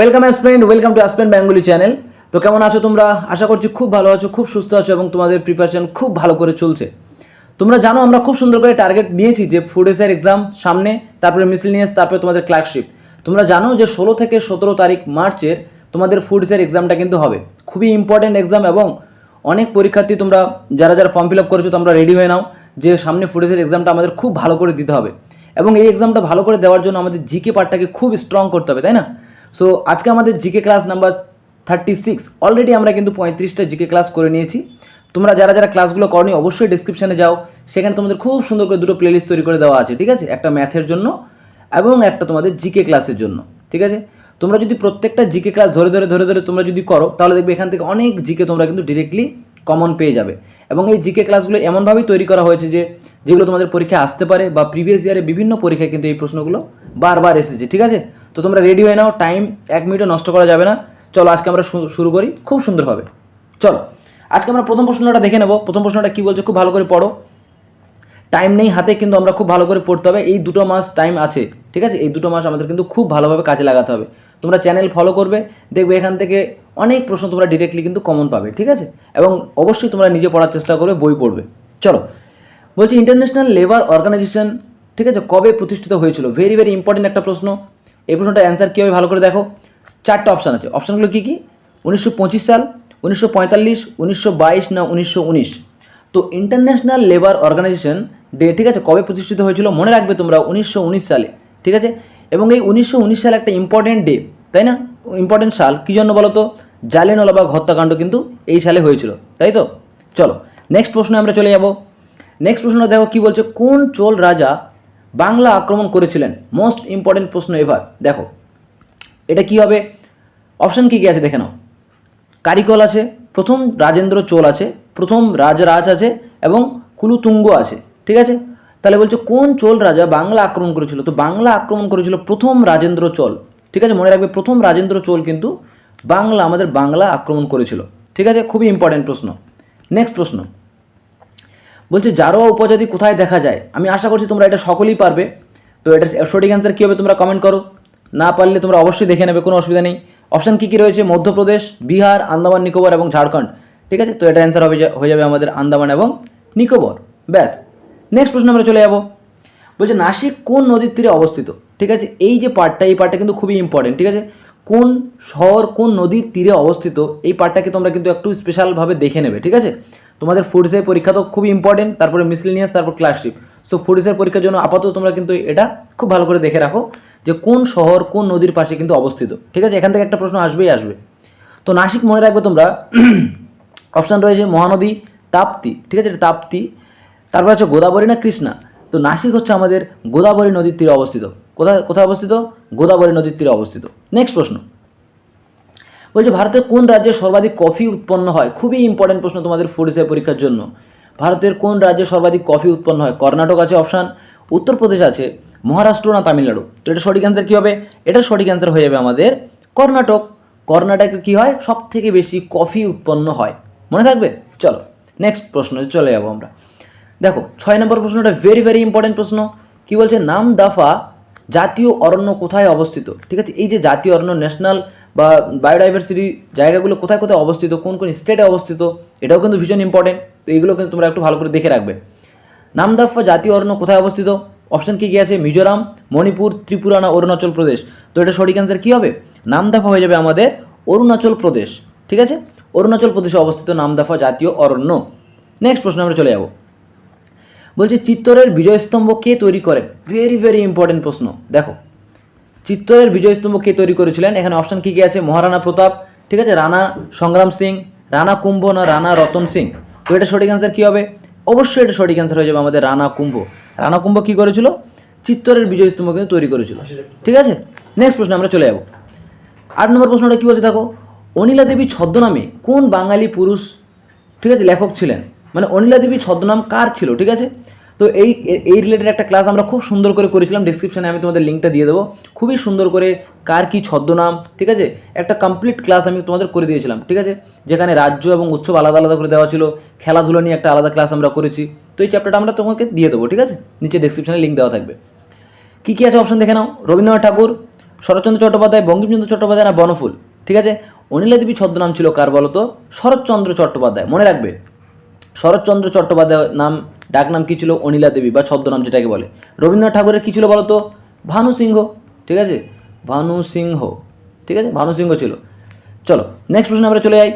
Welcome Aspend welcome to Aspend Bengali channel তো কেমন আছো তোমরা? আশা করছি খুব ভালো আছো, খুব সুস্থ আছো এবং তোমাদের প্রিপারেশন খুব ভালো করে চলছে। তোমরা জানো আমরা খুব সুন্দর করে টার্গেট নিয়েছি যে ফুড এসের এক্সাম সামনে, তারপরে মিসলিনিয়াস তারপরে তোমাদের ক্লার্কশিপ তোমরা জানো যে ষোলো থেকে সতেরো তারিখ মার্চের তোমাদের ফুড এসের এক্সামটা কিন্তু হবে। খুবই ইম্পর্টেন্ট এক্সাম এবং অনেক পরীক্ষার্থী তোমরা, যারা যারা ফর্ম ফিল আপ করেছ, তোমরা রেডি হয়ে নাও যে সামনে ফুড এসের এক্সামটা আমাদের খুব ভালো করে দিতে হবে। এবং এই এক্সামটা ভালো করে দেওয়ার জন্য আমাদের জিকে পার্টটাকে খুব স্ট্রং করতে হবে, তাই না? সো আজকে আমাদের GK class number thirty six already আমরা কিন্তু পঁয়ত্রিশটা জিকে ক্লাস করে নিয়েছি। তোমরা যারা যারা ক্লাসগুলো করনি, অবশ্যই ডিসক্রিপশানে যাও। সেখানে তোমাদের খুব সুন্দর করে দুটো প্লেলিস্ট তৈরি করে দেওয়া আছে, ঠিক আছে? একটা ম্যাথের জন্য এবং একটা তোমাদের জিকে ক্লাসের জন্য, ঠিক আছে? তোমরা যদি প্রত্যেকটা জিকে ক্লাস ধরে ধরে ধরে ধরে তোমরা যদি করো, তাহলে দেখবে এখান থেকে অনেক জিকে তোমরা কিন্তু ডিরেক্টলি কমন পেয়ে যাবে। এবং এই জিকে ক্লাসগুলো এমনভাবেই তৈরি করা হয়েছে যে, যেগুলো তোমাদের পরীক্ষায় আসতে পারে বা প্রিভিয়াস ইয়ারে বিভিন্ন পরীক্ষায় কিন্তু এই প্রশ্নগুলো বারবার এসেছে, ঠিক আছে? তো তোমরা রেডি হয়ে নাও টাইম এক মিনিটও নষ্ট করা যাবে না। চলো, আজকে আমরা শুরু করি। খুব সুন্দরভাবে। চলো, আজকে আমরা প্রথম প্রশ্নটা দেখে নেব। প্রথম প্রশ্নটা কী বলছে? খুব ভালো করে পড়ো। টাইম নেই হাতে, কিন্তু আমরা খুব ভালো করে পড়তে হবে। এই দুটো মাস টাইম আছে, ঠিক আছে? এই দুটো মাস আমাদের কিন্তু খুব ভালোভাবে কাজে লাগাতে হবে। তোমরা চ্যানেল ফলো করবে, দেখবে এখান থেকে অনেক প্রশ্ন তোমরা ডিরেক্টলি কিন্তু কমন পাবে, ঠিক আছে? এবং অবশ্যই তোমরা নিজে পড়ার চেষ্টা করবে, বই পড়বে। চলো, বলছি ইন্টারন্যাশনাল লেবার অর্গানাইজেশন ঠিক আছে? কবে প্রতিষ্ঠিত হয়েছিল? ভেরি ভেরি ইম্পর্টেন্ট একটা প্রশ্ন। এই প্রশ্নটা অ্যান্সার কী হবে ভালো করে দেখো? চারটা অপশান আছে। অপশানগুলো কী কী? উনিশশো পঁচিশ সাল, উনিশশো পঁয়তাল্লিশ, উনিশশো বাইশ না উনিশশো উনিশ? তো ইন্টারন্যাশনাল লেবার অর্গানাইজেশন ডে, ঠিক আছে, কবে প্রতিষ্ঠিত হয়েছিল মনে রাখবে তোমরা, উনিশশো উনিশ সালে, ঠিক আছে? এবং এই উনিশশো উনিশ সাল একটা ইম্পর্টেন্ট ডে তাই না? ইম্পর্টেন্ট সাল, কী জন্য বলো তো? জালিয়ানওয়ালাবাগ হত্যাকাণ্ড কিন্তু এই সালে হয়েছিল, তাই তো? চলো নেক্সট প্রশ্নে আমরা চলে যাব। নেক্সট প্রশ্নটা দেখো কী বলছে? কোন চোল রাজা বাংলা আক্রমণ করেছিলেন। মোস্ট ইম্পর্টেন্ট প্রশ্ন এবার দেখো, এটা কি হবে? অপশন কী কী আছে দেখে নাও। কারিকল আছে, প্রথম রাজেন্দ্র চোল আছে, প্রথম রাজরাজ আছে, এবং কুলুতুঙ্গ আছে, ঠিক আছে? তাহলে বলছে, কোন চোল রাজা বাংলা আক্রমণ করেছিল? তো বাংলা আক্রমণ করেছিল প্রথম রাজেন্দ্র চোল। ঠিক আছে, মনে রাখবে, প্রথম রাজেন্দ্র চোল কিন্তু বাংলা, আমাদের বাংলা আক্রমণ করেছিল। ঠিক আছে, খুবই ইম্পর্টেন্ট প্রশ্ন। নেক্সট প্রশ্ন। বলছে, জারোয়া উপজাতি কোথায় দেখা যায়? আমি আশা করছি তোমরা এটা সকলেই পারবে। তো এটা সঠিক অ্যান্সার কী হবে তোমরা কমেন্ট করো। না পারলে তোমরা অবশ্যই দেখে নেবে, কোনো অসুবিধা নেই। অপশান কী কী রয়েছে? মধ্যপ্রদেশ, বিহার, আন্দামান, নিকোবর এবং ঝাড়খণ্ড। ঠিক আছে? তো এটা অ্যান্সার হবে হয়ে যাবে আমাদের আন্দামান এবং নিকোবর। ব্যাস। নেক্সট প্রশ্ন আমরা চলে যাব। বলছে, নাসিক কোন নদীর তীরে অবস্থিত? ঠিক আছে? এই যে পার্টটা এই পার্টটা কিন্তু খুবই ইম্পর্টেন্ট ঠিক আছে? কোন শহর কোন নদীর তীরে অবস্থিত? এই পার্টটাকে তোমরা কিন্তু একটু স্পেশালভাবে দেখে নেবে, ঠিক আছে? তোমাদের ফুড পরীক্ষা তো খুবই ইম্পর্টেন্ট তারপরে মিসলিনিয়াস তারপর ক্লাসশিপ সো ফুড পরীক্ষার জন্য আপাতত তোমরা কিন্তু এটা খুব ভালো করে দেখে রাখো যে কোন শহর, কোন নদীর পাশে কিন্তু অবস্থিত। ঠিক আছে? এখান থেকে একটা প্রশ্ন আসবেই আসবে। তো, নাসিক মনে রাখবে তোমরা অপশান রয়েছে মহানদী তাপ্তি। ঠিক আছে? এটা তাপ্তি। তারপর হচ্ছে গোদাবরী না কৃষ্ণা? তো, নাসিক হচ্ছে আমাদের গোদাবরী নদীর তীরে অবস্থিত। কোথায় কোথায় অবস্থিত? গোদাবরী নদীর তীরে অবস্থিত। নেক্সট প্রশ্ন। বলছে, ভারতের কোন রাজ্যে সর্বাধিক কফি উৎপন্ন হয়? খুবই ইম্পর্টেন্ট প্রশ্ন তোমাদের ফুড পরীক্ষার জন্য। ভারতের কোন রাজ্যে সর্বাধিক কফি উৎপন্ন হয়? কর্ণাটক আছে অপশান উত্তরপ্রদেশ আছে, মহারাষ্ট্র না তামিলনাড়ু? তো এটা সঠিক অ্যান্সার কী হবে? এটা সঠিক অ্যান্সার হয়ে যাবে আমাদের কর্ণাটক। কর্ণাটকে কী হয়? সব থেকে বেশি কফি উৎপন্ন হয়। মনে থাকবে? চলো নেক্সট প্রশ্ন, চলে যাব আমরা। দেখো, ছয় নম্বর প্রশ্নটা ভেরি ভেরি ইম্পর্টেন্ট প্রশ্ন। কি বলছে? নাম দাফা জাতীয় অরণ্য কোথায় অবস্থিত? ঠিক আছে? এই যে জাতীয় অরণ্য ন্যাশনাল বা বায়োডাইভার্সিটি জায়গাগুলো কোথায় কোথায় অবস্থিত, কোন কোন স্টেটে অবস্থিত, এটাও কিন্তু ভীষণ ইম্পর্টেন্ট তো এইগুলো কিন্তু তোমরা একটু ভালো করে দেখে রাখবে। নামদাফা জাতীয় অরণ্য কোথায় অবস্থিত? অপশন কী কী আছে? মিজোরাম, মণিপুর, ত্রিপুরা না অরুণাচল প্রদেশ? তো এটা সঠিক অ্যান্সার কী হবে? নামদাফা হয়ে যাবে আমাদের অরুণাচল প্রদেশ। ঠিক আছে? অরুণাচল প্রদেশে অবস্থিত নামদাফা জাতীয় অরণ্য। নেক্সট প্রশ্ন আমরা চলে যাব। বলছে, চিত্তরের বিজয়স্তম্ভ কে তৈরি করেন ভেরি ভেরি ইম্পর্টেন্ট প্রশ্ন। দেখো, চিত্তরের বিজয়স্তম্ভ কে তৈরি করেছিলেন? এখানে অপশন কী কী আছে? মহারানা প্রতাপ, ঠিক আছে? রানা সংগ্রাম সিং, রানা কুম্ভ না রানা রতন সিং? তো এটা সঠিক অ্যান্সার কী হবে? অবশ্যই এটা সঠিক অ্যান্সার হয়ে যাবে আমাদের রানা কুম্ভ। রানা কুম্ভ কী করেছিল? চিত্তরের বিজয়স্তম্ভ কিন্তু তৈরি করেছিল। ঠিক আছে? নেক্সট প্রশ্ন আমরা চলে যাব। আট নম্বর প্রশ্নটা কী বলছে দেখো? অনিলা দেবী ছদ্মনামে কোন বাঙালি পুরুষ, ঠিক আছে, লেখক ছিলেন? মানে অনিলা দেবী ছদ্মনাম কার ছিল, ঠিক আছে? তো এই এই রিলেটেড একটা ক্লাস আমরা খুব সুন্দর করে করেছিলাম ডিসক্রিপশানে আমি তোমাদের লিঙ্কটা দিয়ে দেবো। খুবই সুন্দর করে কার কী ছদ্মনাম, ঠিক আছে? একটা কমপ্লিট ক্লাস আমি তোমাদের করে দিয়েছিলাম, ঠিক আছে? যেখানে রাজ্য এবং উৎসব আলাদা আলাদা করে দেওয়া ছিল, খেলাধুলো নিয়ে একটা আলাদা ক্লাস আমরা করেছি। তো এই চ্যাপ্টারটা আমরা তোমাকে দিয়ে দেবো, ঠিক আছে? নিচে ডিসক্রিপশানে লিঙ্ক দেওয়া থাকবে। কী কী আছে অপশন দেখে নাও? রবীন্দ্রনাথ ঠাকুর, শরৎচন্দ্র চট্টোপাধ্যায়, বঙ্কিমচন্দ্র চট্টোপাধ্যায় না বনফুল, ঠিক আছে? অনিলা দেবী ছদ্মনাম ছিল কার বলো তো শরৎচন্দ্র চট্টোপাধ্যায়, মনে রাখবে? শরৎচন্দ্র চট্টোপাধ্যায় নাম, ডাক নাম কী ছিল? অনিলা দেবী বা ছদ্মনাম যেটাকে বলে। রবীন্দ্রনাথ ঠাকুরের কী ছিল বলো তো ভানু সিংহ, ঠিক আছে? ভানু সিংহ, ঠিক আছে? ভানু সিংহ ছিল। চলো নেক্সট প্রশ্ন আমরা চলে যাই।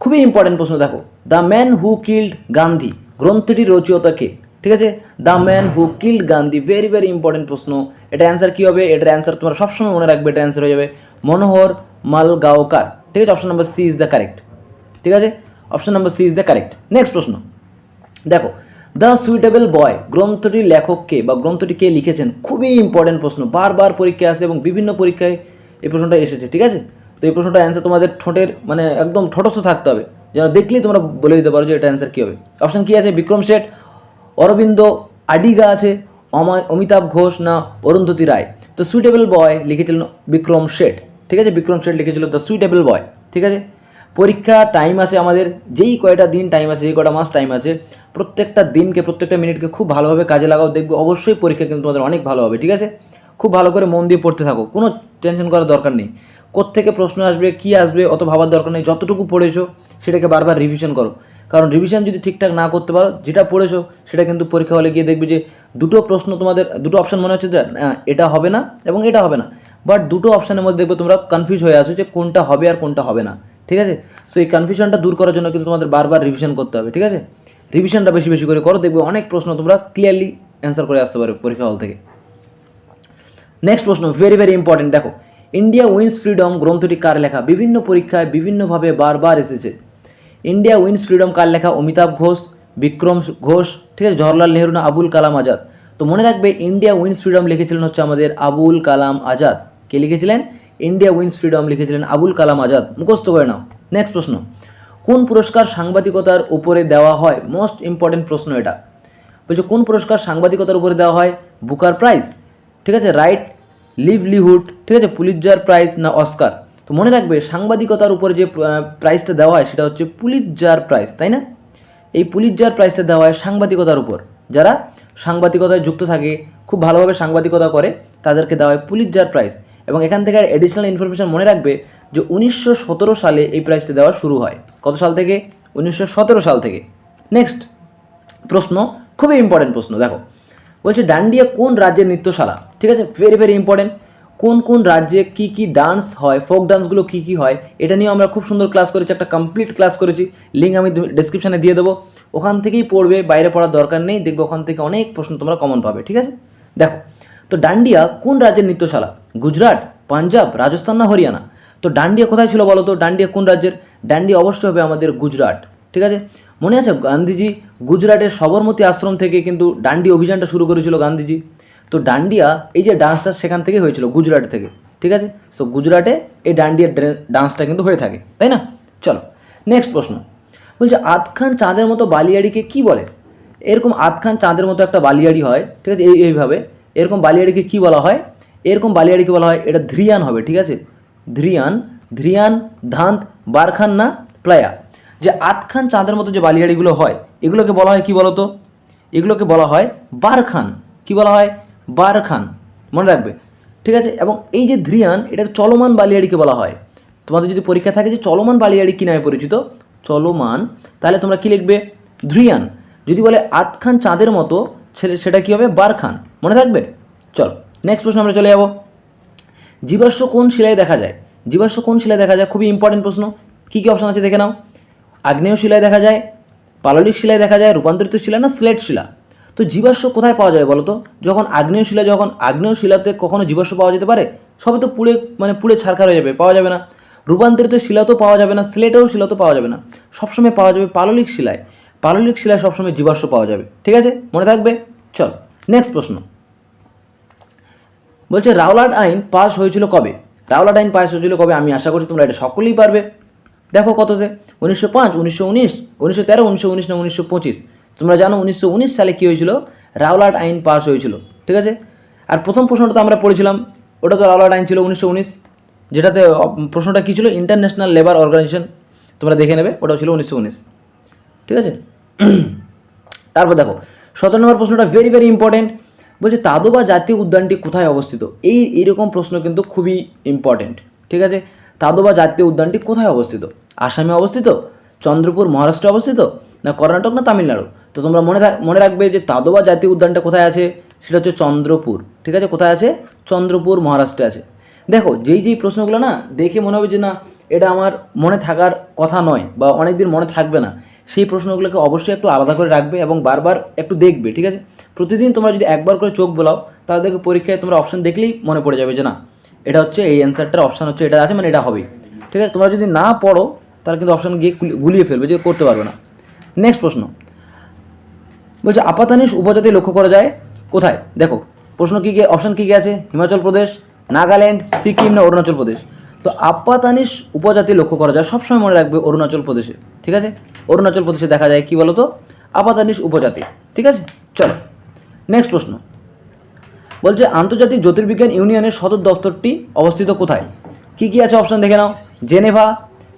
খুবই ইম্পর্টেন্ট প্রশ্ন, দেখো। The man who killed Gandhi গ্রন্থটির রচয়িতা কে? ঠিক আছে? The man who killed Gandhi very very important প্রশ্ন। এটা অ্যান্সার কী হবে? এটার অ্যান্সার তোমরা সবসময় মনে রাখবে, এটা অ্যান্সার হয়ে যাবে। মনোহর মালগাঁওকার, ঠিক আছে? Option number C is the correct ঠিক আছে? Option number C is the correct next প্রশ্ন। দেখো দ্য সুইটেবল বয় গ্রন্থটির লেখককে বা গ্রন্থটি কে লিখেছেন খুবই ইম্পর্টেন্ট প্রশ্ন। বারবার পরীক্ষায় আসে এবং বিভিন্ন পরীক্ষায় এই প্রশ্নটা এসেছে, ঠিক আছে? তো এই প্রশ্নটা অ্যান্সার তোমাদের ঠোঁটের মানে একদম ঠোঁটস্থ থাকতে হবে। যেন দেখলেই তোমরা বলে দিতে পারো যে এটা অ্যান্সার কী হবে। অপশন কী আছে? বিক্রম শেঠ, অরবিন্দ আডিগা আছে, অমা- অমিতাভ ঘোষ না অরুন্ধতী রায়? তো সুইটেবল বয় লিখেছিলেন বিক্রম শেঠ, ঠিক আছে? বিক্রম শেঠ লিখেছিল দ্য সুইটেবল বয় ঠিক আছে? পরীক্ষা টাইম আছে আমাদের, যেই কয়টা দিন টাইম আছে, যেই কয়টা মাস টাইম আছে, প্রত্যেকটা দিনকে, প্রত্যেকটা মিনিটকে খুব ভালোভাবে কাজে লাগাও, দেখবে অবশ্যই পরীক্ষা কিন্তু তোমাদের অনেক ভালো হবে, ঠিক আছে? খুব ভালো করে মন দিয়ে পড়তে থাকো, কোনো টেনশন করার দরকার নেই। কোত্থেকে প্রশ্ন আসবে, কি আসবে, অত ভাবার দরকার নেই, যতটুকু পড়েছো, সেটাকে বারবার রিভিশন করো। কারণ রিভিশন যদি ঠিকঠাক না করতে পারো, যেটা পড়েছো, সেটা কিন্তু পরীক্ষা হলে গিয়ে দেখবে যে দুটো প্রশ্ন তোমাদের, দুটো অপশান মনে হচ্ছে যে এটা হবে না এবং এটা হবে না। বাট দুটো অপশানের মধ্যে দেখবে তোমরা কনফিউজ হয়ে আছো যে কোনটা হবে আর কোনটা হবে না। ঠিক আছে? সো এই কনফিউশনটা দূর করার জন্য কিন্তু তোমাদের বারবার রিভিশন করতে হবে, ঠিক আছে? রিভিশনটা বেশি বেশি করে করো, দেখবে অনেক প্রশ্ন তোমরা ক্লিয়ারলি অ্যান্সার করে আসতে পারবে পরীক্ষা হল থেকে। নেক্সট প্রশ্ন ভেরি ভেরি ইম্পর্টেন্ট দেখো। ইন্ডিয়া উইন্স ফ্রিডম গ্রন্থটি কার লেখা? বিভিন্ন পরীক্ষায় বিভিন্নভাবে বারবার এসেছে। ইন্ডিয়া উইন্স ফ্রিডম কার লেখা? অমিতাভ ঘোষ, বিক্রম ঘোষ, ঠিক আছে? জওহরলাল নেহরু না আবুল কালাম আজাদ? তো মনে রাখবে ইন্ডিয়া উইন্স ফ্রিডম লিখেছিলেন হচ্ছে আমাদের আবুল কালাম আজাদ। কে লিখেছিলেন? ইন্ডিয়া উইন্স ফ্রিডম লিখেছিলেন আবুল কালাম আজাদ। মুখস্থ করে নাও। নেক্সট প্রশ্ন। কোন পুরস্কার সাংবাদিকতার উপরে দেওয়া হয়? মোস্ট ইম্পর্টেন্ট প্রশ্ন এটা। বলছে, কোন পুরস্কার সাংবাদিকতার উপরে দেওয়া হয়? Booker prize. ঠিক আছে, রাইট? লিভলিহুড। ঠিক আছে, পুলিৎজার প্রাইজ না অস্কার? তো মনে রাখবে, সাংবাদিকতার উপরে যে প্রাইজটা দেওয়া হয়, সেটা হচ্ছে পুলিৎজার প্রাইজ, তাই না? এই পুলিৎজার প্রাইজটা দেওয়া হয় সাংবাদিকতার উপর। যারা সাংবাদিকতায় যুক্ত থাকে, খুব ভালোভাবে সাংবাদিকতা করে, তাদেরকে দেওয়া হয় পুলিৎজার প্রাইজ। এবং এখান থেকে আর এডিশনাল ইনফরমেশান মনে রাখবে যে উনিশশো সতেরো সালে এই প্রাইজটা দেওয়া শুরু হয়। কত সাল থেকে? উনিশশো সতেরো সাল থেকে। নেক্সট প্রশ্ন, খুবই ইম্পর্টেন্ট প্রশ্ন, দেখো। বলছে, ডান্ডিয়া কোন রাজ্যের নৃত্যশালা? ঠিক আছে ভেরি ভেরি ইম্পর্টেন্ট কোন কোন রাজ্যে কি কি ডান্স হয় ফোক ডান্সগুলো কি কি হয়, এটা নিয়েও আমরা খুব সুন্দর ক্লাস করেছি, একটা কমপ্লিট ক্লাস করেছি। লিঙ্ক আমি ডিসক্রিপশানে দিয়ে দেবো। ওখান থেকেই পড়বে, বাইরে পড়ার দরকার নেই, দেখবে ওখান থেকে অনেক প্রশ্ন তোমরা কমন পাবে, ঠিক আছে? দেখো তো ডান্ডিয়া কোন রাজ্যের নৃত্যশালা? গুজরাট, পাঞ্জাব, রাজস্থান না হরিয়ানা? তো ডান্ডিয়া কোথায় ছিল বলো তো? ডান্ডিয়া কোন রাজ্যের? ডান্ডিয়া অবশ্যই হবে আমাদের গুজরাট, ঠিক আছে? মনে আছে গান্ধীজি গুজরাটের সবরমতী আশ্রম থেকে কিন্তু ডান্ডি অভিযানটা শুরু করেছিল গান্ধীজি? তো ডান্ডিয়া এই যে ডান্সটা সেখান থেকে হয়েছিল, গুজরাট থেকে, ঠিক আছে? সো গুজরাটে এই ডান্ডিয়ার ডান্সটা কিন্তু হয়ে থাকে, তাই না? চলো নেক্সট প্রশ্ন। বলছে আতখান চাঁদের মতো বালিয়াড়িকে কি বলে? এরকম আতখান চাঁদের মতো একটা বালিয়াড়ি হয়, ঠিক আছে? এই, এইভাবে। এরকম বালিয়াড়িকে কি বলা হয়? এরকম বালিয়াড়িকে বলা হয়, এটা ধ্রিয়ান হবে, ঠিক আছে? ধ্রিয়ান ধ্রিয়ান ধান্ত, বারখান না প্লায়া। যে আতখান চাঁদের মতো যে বালিয়াড়িগুলো হয়, এগুলোকে বলা হয় কি বলতো? এগুলোকে বলা হয় বারখান। কি বলা হয়? বারখান। মনে রাখবে। ঠিক আছে? এবং এই যে ধ্রিয়ান এটা চলমান বালিয়াড়িকে বলা হয়। তোমাদের যদি পরীক্ষা থাকে যে চলমান বালিয়াড়ি কী নামে পরিচিত? চলমান, তাহলে তোমরা কি লিখবে? ধ্রিয়ান যদি বলে আতখান চাঁদের মতো সেটা কী হবে? বারখান। মনে থাকবে? চলো নেক্সট প্রশ্ন আমরা চলে যাব। জীবাশ্ম কোন শিলায় দেখা যায়? জীবাশ্ম কোন শিলায় দেখা যায়? খুবই ইম্পর্টেন্ট প্রশ্ন। কী কী অপশন আছে দেখে নাও। আগ্নেয় শিলায় দেখা যায়, পাললিক শিলায় দেখা যায়, রূপান্তরিত শিলা না স্লেট শিলা? তো জীবাশ্ম কোথায় পাওয়া যায় বলো তো যখন আগ্নেয় শিলা, যখন আগ্নেয় শিলাতে কখনো জীবাশ্ম পাওয়া যেতে পারে, সবই তো পুড়ে মানে পুড়ে ছারখার হয়ে যাবে, পাওয়া যাবে না। রূপান্তরিত শিলাতেও পাওয়া যাবে না, স্লেটেও শিলাতেও পাওয়া যাবে না। সবসময় পাওয়া যাবে পাললিক শিলায়। পাললিক শিলায় সবসময় জীবাশ্ম পাওয়া যাবে। ঠিক আছে? মনে থাকবে? চল নেক্সট প্রশ্ন। বলছে রাওলাট আইন পাস হয়েছিল কবে? রাওলাট আইন পাস হয়েছিল কবে? আমি আশা করছি তোমরা এটা সকলেই পারবে। দেখো কততে? উনিশশো পাঁচ, উনিশশো উনিশ, উনিশশো তেরো, উনিশশো উনিশ না, উনিশশো পঁচিশ। তোমরা জানো উনিশশো উনিশ সালে কী হয়েছিল? রাওলাট আইন পাস হয়েছিল। ঠিক আছে? আর প্রথম প্রশ্নটা তো আমরা পড়েছিলাম। ওটা তো রাওলাট আইন ছিল উনিশশো উনিশ। যেটাতে প্রশ্নটা কী ছিল? ইন্টারন্যাশনাল লেবার অর্গানাইজেশন তোমরা দেখে নেবে, ওটাও ছিল উনিশশো উনিশ। ঠিক আছে? তারপর দেখো, সতেরো নম্বর প্রশ্নটা ভেরি ভেরি ইম্পর্টেন্ট বলছে তাদোবা জাতীয় উদ্যানটি কোথায় অবস্থিত? এই এরকম প্রশ্ন কিন্তু খুবই ইম্পর্টেন্ট ঠিক আছে? তাদোবা জাতীয় উদ্যানটি কোথায় অবস্থিত? আসামে অবস্থিত? চন্দ্রপুর, মহারাষ্ট্রে অবস্থিত? না কর্ণাটক, না তামিলনাড়ু? তো তোমরা মনে মনে রাখবে যে তাদোবা জাতীয় উদ্যানটা কোথায় আছে? সেটা হচ্ছে চন্দ্রপুর, ঠিক আছে? কোথায় আছে? চন্দ্রপুর, মহারাষ্ট্রে আছে। দেখো, যেই যেই প্রশ্নগুলো না, দেখে মনে হবে যে না, এটা আমার মনে থাকার কথা নয় বা অনেক দিন মনে থাকবে না। সেই প্রশ্নগুলোকে অবশ্যই একটু আলাদা করে রাখবে এবং বারবার একটু দেখবে, ঠিক আছে? প্রতিদিন তোমরা যদি একবার করে চোখ বোলাও, তাহলে দেখবে পরীক্ষায় তোমরা অপশান দেখলেই মনে পড়ে যাবে যে না, এটা হচ্ছে এই অ্যান্সারটার অপশান হচ্ছে, এটা আছে মানে এটা হবেই ঠিক আছে? তোমরা যদি না পড়ো, তাহলে কিন্তু অপশান গিয়ে গুলিয়ে ফেলবে যে করতে পারবে না। নেক্সট প্রশ্ন। বলছে, আপাতানিস উপজাতি লক্ষ্য করা যায় কোথায়? দেখো, প্রশ্ন কী কী অপশান কী কী আছে? হিমাচল প্রদেশ, নাগাল্যান্ড, সিকিম না অরুণাচল প্রদেশ? তো আপাতানিস উপজাতি লক্ষ্য করা যায়, সবসময় মনে রাখবে অরুণাচল প্রদেশে, ঠিক আছে? অরুণাচল প্রদেশে দেখা যায় কী বলো তো আপাতানিস উপজাতি। ঠিক আছে? চলো নেক্সট প্রশ্ন। বলছে, আন্তর্জাতিক জ্যোতির্বিজ্ঞান ইউনিয়নের সদর দপ্তরটি অবস্থিত কোথায়? কী কী আছে? অপশান দেখে নাও। জেনেভা,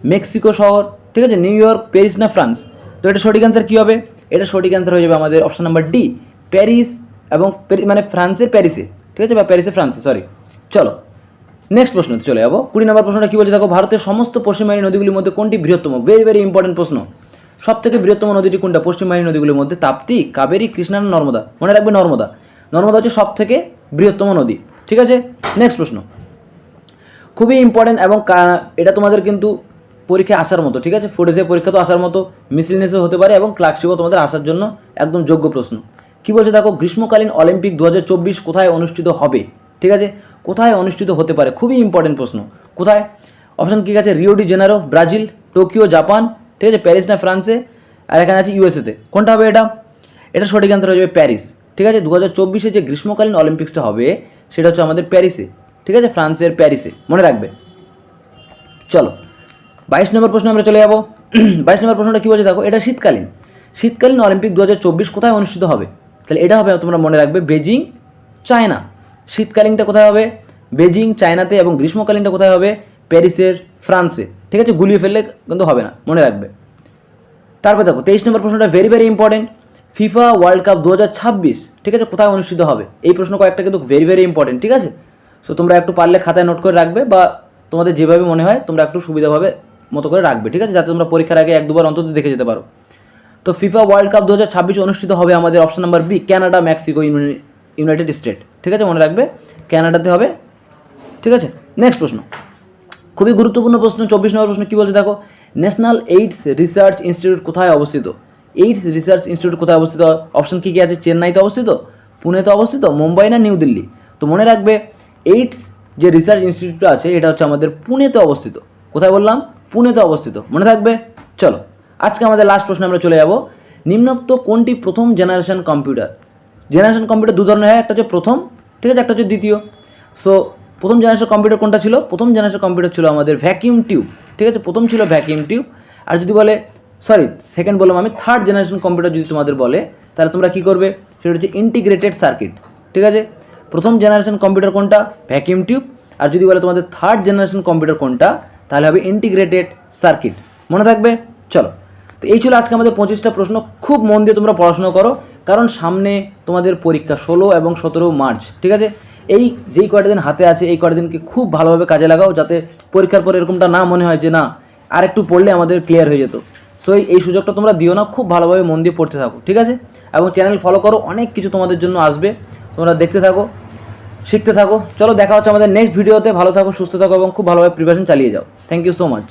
মেক্সিকো শহর, ঠিক আছে? নিউ ইয়র্ক, প্যারিস না ফ্রান্স? তো এটা সঠিক অ্যান্সার কী হবে? এটা সঠিক অ্যান্সার হয়ে যাবে আমাদের অপশান নাম্বার ডি প্যারিস এবং মানে ফ্রান্সের প্যারিসে। ঠিক আছে? বা প্যারিসে ফ্রান্সে সরি চলো নেক্সট প্রশ্ন চলে যাব। কুড়ি নম্বর প্রশ্নটা কী বলছে? দেখো, ভারতের সমস্ত পশ্চিমবাহিনী নদীগুলির মধ্যে কোনটি বৃহত্তম? ভেরি ভেরি ইম্পর্টেন্ট প্রশ্ন। সব থেকে বৃহত্তম নদীটি কোনটা? পশ্চিমবাহিনী নদীগুলির মধ্যে তাপ্তি, কাবেরী, কৃষ্ণা নর্মদা? মনে রাখবে নর্মদা। নর্মদা হচ্ছে সব থেকে বৃহত্তম নদী। ঠিক আছে? নেক্সট প্রশ্ন। খুবই ইম্পর্টেন্ট এবং এটা তোমাদের কিন্তু পরীক্ষায় আসার মতো, ঠিক আছে? ফুটেজে পরীক্ষা তো আসার মতো মিসলিনেসও হতে পারে এবং ক্লার্কশিপও তোমাদের আসার জন্য একদম যোগ্য প্রশ্ন। কী বলছে দেখো, গ্রীষ্মকালীন অলিম্পিক দু হাজার চব্বিশ কোথায় অনুষ্ঠিত হবে? ঠিক আছে? কোথায় অনুষ্ঠিত হতে পারে? খুবই ইম্পর্টেন্ট প্রশ্ন। কোথায়? অপশান কী আছে? Rio de Janeiro Brazil Tokyo Japan ঠিক আছে? প্যারিস না ফ্রান্সে, আর এখানে আছে ইউএসএতে। কোনটা হবে এটা? এটা সঠিক অ্যান্সার হয়ে যাবে প্যারিস। ঠিক আছে? দু হাজার চব্বিশে যে গ্রীষ্মকালীন অলিম্পিক্সটা হবে, সেটা হচ্ছে আমাদের প্যারিসে। ঠিক আছে? ফ্রান্সের প্যারিসে। মনে রাখবে। চলো। বাইশ নম্বর প্রশ্ন আমরা চলে যাব। বাইশ নম্বর প্রশ্নটা কী বলছে দেখো? এটা শীতকালীন। শীতকালীন অলিম্পিক দু হাজার চব্বিশ কোথায় অনুষ্ঠিত হবে? তাহলে এটা হবে, তোমরা মনে রাখবে বেজিং চায়না। শীতকালীনটা কোথায় হবে? বেজিং চায়নাতে এবং গ্রীষ্মকালীনটা কোথায় হবে? প্যারিসের ফ্রান্সে। ঠিক আছে? গুলিয়ে ফেললে কিন্তু হবে না, মনে রাখবে। তারপর দেখো, তেইশ নম্বর প্রশ্নটা very very important FIFA World Cup দু হাজার ছাব্বিশ, ঠিক আছে? কোথায় অনুষ্ঠিত হবে? এই প্রশ্ন কয়েকটা কিন্তু ভেরি ভেরি ইম্পর্টেন্ট ঠিক আছে? সো তোমরা একটু পারলে খাতায় নোট করে রাখবে বা তোমাদের যেভাবে মনে হয়, তোমরা একটু সুবিধাভাবে মতো করে রাখবে, ঠিক আছে? যাতে তোমরা পরীক্ষার আগে এক, দুবার অন্তত দেখে যেতে পারো। তো ফিফা ওয়ার্ল্ড কাপ দু অনুষ্ঠিত হবে আমাদের option number B Canada Mexico United State ঠিক আছে? মনে রাখবে? কানাডাতে হবে, ঠিক আছে? নেক্সট প্রশ্ন। খুবই গুরুত্বপূর্ণ প্রশ্ন, চব্বিশ নম্বর প্রশ্ন কী বলছে দেখো? ন্যাশনাল এইডস রিসার্চ ইনস্টিটিউট কোথায় অবস্থিত? এইডস রিসার্চ ইনস্টিটিউট কোথায় অবস্থিত? অপশন কী কী আছে? চেন্নাইতে অবস্থিত? পুনেতে অবস্থিত? মুম্বাই না নিউ দিল্লি? তো মনে রাখবে এইডস যে রিসার্চ ইনস্টিটিউট আছে, এটা হচ্ছে আমাদের পুনেতে অবস্থিত। কোথায় বললাম? পুনেতে অবস্থিত। মনে থাকবে? চলো, আজকে আমাদের লাস্ট প্রশ্নে আমরা চলে যাব। নিম্নোক্ত কোনটি প্রথম জেনারেশন কম্পিউটার জেনারেশন কম্পিউটার দু ধরনের হয়, একটা হচ্ছে প্রথম, ঠিক আছে, একটা হচ্ছে দ্বিতীয়। সো প্রথম জেনারেশন কম্পিউটার কোনটা ছিল? প্রথম জেনারেশন কম্পিউটার ছিল আমাদের ভ্যাকিউম টিউব ঠিক আছে? প্রথম ছিল ভ্যাকিউম টিউব আর যদি বলে সরি সেকেন্ড বললাম আমি থার্ড জেনারেশন কম্পিউটার যদি তোমাদের বলে, তাহলে তোমরা কী করবে? সেটা হচ্ছে ইন্টিগ্রেটেড সার্কিট ঠিক আছে? প্রথম জেনারেশন কম্পিউটার কোনটা? ভ্যাকিউম টিউব আর যদি বলে তোমাদের থার্ড জেনারেশন কম্পিউটার কোনটা, তাহলে হবে ইন্টিগ্রেটেড সার্কিট মনে থাকবে? চলো। তো এই ছিল আজকে আমাদের পঁচিশটা প্রশ্ন। খুব মন দিয়ে তোমরা পড়াশোনা করো, কারণ সামনে তোমাদের পরীক্ষা ষোলো এবং সতেরো মার্চ, ঠিক আছে? এই যেই কয়টা দিন হাতে আছে, এই কয়টা দিনকে খুব ভালোভাবে কাজে লাগাও যাতে পরীক্ষার পর এরকমটা না মনে হয় যে না আর একটু পড়লে আমাদের ক্লিয়ার হয়ে যেত। সো এই সুযোগটা তোমরা দিও না, খুব ভালোভাবে মন দিয়ে পড়তে থাকো, ঠিক আছে? এবং চ্যানেল ফলো করো, অনেক কিছু তোমাদের জন্য আসবে। তোমরা দেখতে থাকো, শিখতে থাকো। চলো, দেখা হচ্ছে আমাদের নেক্সট ভিডিওতে ভালো থাকো, সুস্থ থাকো এবং খুব ভালোভাবে প্রিপারেশন চালিয়ে যাও। Thank you so much